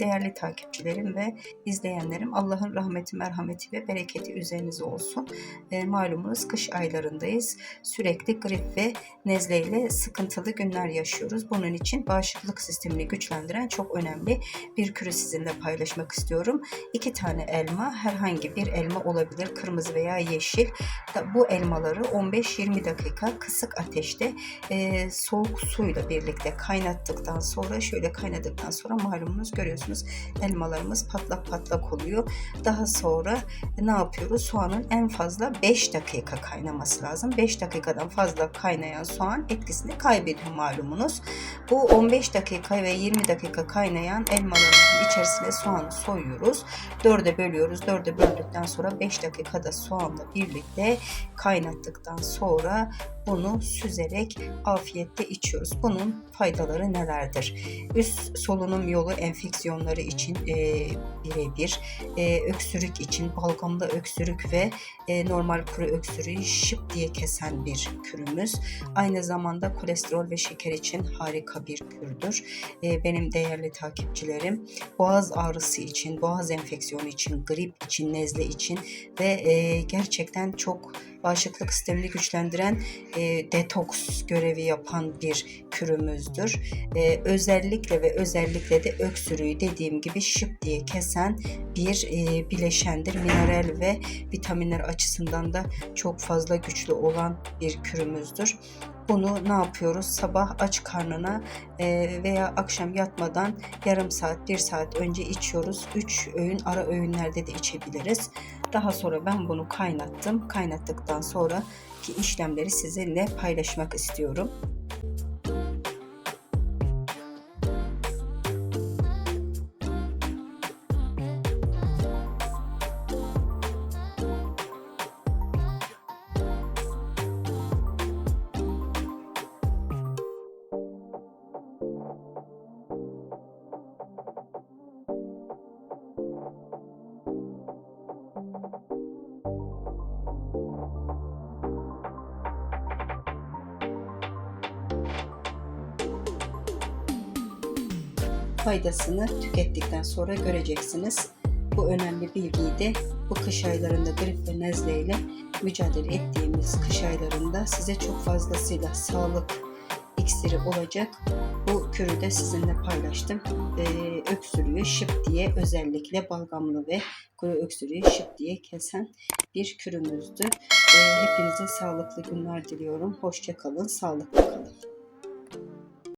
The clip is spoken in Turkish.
değerli takipçilerim ve izleyenlerim. Allah'ın rahmeti, merhameti ve bereketi üzerinize olsun. E, malumunuz kış aylarındayız. Sürekli grip ve nezleyle sıkıntılı günler yaşıyoruz. Bunun için bağışıklık sistemini güçlendiren çok önemli bir kürü sizinle paylaşmak istiyorum. İki tane elma, herhangi bir elma olabilir, kırmızı veya yeşil. Bu elmaları 15-20 dakika kısık ateşte e, soğuk suyla birlikte kaynattıktan sonra şöyle kaynadıktan sonra malumunuz görüyorsunuz elmalarımız patlak patlak oluyor. Daha sonra ne yapıyoruz? Soğanın en fazla 5 dakika kaynaması lazım. 5 dakikadan fazla kaynayan soğan etkisini kaybediyor malumunuz. Bu 15 dakika ve 20 dakika kaynayan elmaların içerisine soğanı soyuyoruz. Dörde bölüyoruz. Dörde böldükten sonra 5 dakikada soğanla birlikte kaynattıktan sonra bunu süzerek afiyetle içiyoruz. Bunun faydaları nelerdir? Üst solunum yolu enfeksiyonları için e, birebir, e, öksürük için, balgamda öksürük ve e, normal kuru öksürüğü şıp diye kesen bir kürümüz. Aynı zamanda kolesterol ve şeker için harika bir kürdür. E, benim değerli takipçilerim boğaz ağrısı için, boğaz enfeksiyonu için, grip için, nezle için ve e, gerçekten çok bağışıklık sistemini güçlendiren e, detoks görevi yapan bir kürümüzdür. E, özellikle ve özellikle de öksürüğü dediğim gibi şıp diye kesen bir e, bileşendir. Mineral ve vitaminler açısından da çok fazla güçlü olan bir kürümüzdür. Bunu ne yapıyoruz? Sabah aç karnına e, veya akşam yatmadan yarım saat, bir saat önce içiyoruz. Üç öğün, ara öğünlerde de içebiliriz. Daha sonra ben bunu kaynattım. Kaynattıktan sonra ki işlemleri sizinle paylaşmak istiyorum. Faydasını tükettikten sonra göreceksiniz. Bu önemli bilgiyi de bu kış aylarında grip ve nezleyle mücadele ettiğimiz kış aylarında size çok fazlasıyla sağlık iksiri olacak. Bu kürü de sizinle paylaştım. Ee, öksürüğü şıp diye özellikle balgamlı ve kuru öksürüğü şıp diye kesen bir kürümüzdü. Ee, hepinize sağlıklı günler diliyorum. Hoşça kalın, sağlıklı kalın.